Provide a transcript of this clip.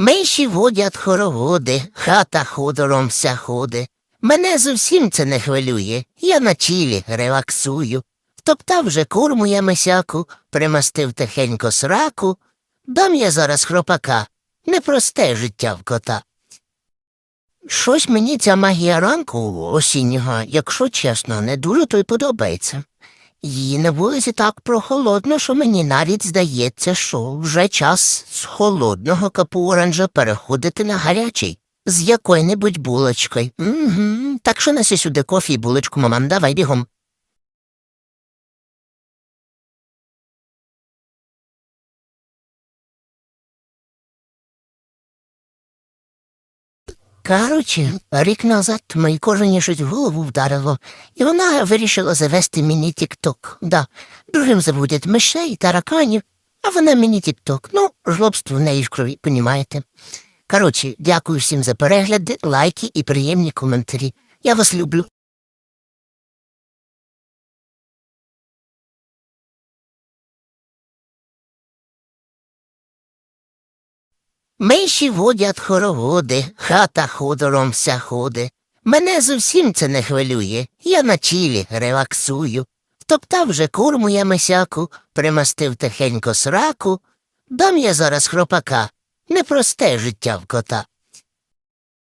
Миші водять хороводи, хата ходором вся ходи. Мене зовсім це не хвилює. Я на чілі релаксую. Втоптав вже курму я мисяку, примастив тихенько сраку. Дам я зараз хропака. Непросте життя в кота. Щось мені ця магія ранку осіннього, якщо чесно, не дуже то й подобається. Її на вулиці так прохолодно, що мені навіть здається, що вже час з холодного капу оранжа переходити на гарячий. З якою-небудь булочкою. Угу. Так що неси сюди кофі і булочку, мамам, давай бігом. Короче, рік назад моїй кожені щось в голову вдарило, і вона вирішила завести мені тік-ток. Да, другим забудять мишей, тараканів, а вона мені тік-ток. Ну, жлобство в неї в крові, понімаєте. Короче, дякую всім за перегляди, лайки і приємні коментарі. Я вас люблю. Миші водять хороводи, хата ходором вся ходи. Мене зовсім це не хвилює. Я на чілі релаксую. Топтав вже курму я мисяку, примастив тихенько сраку. Дам я зараз хропака. Непросте життя в кота.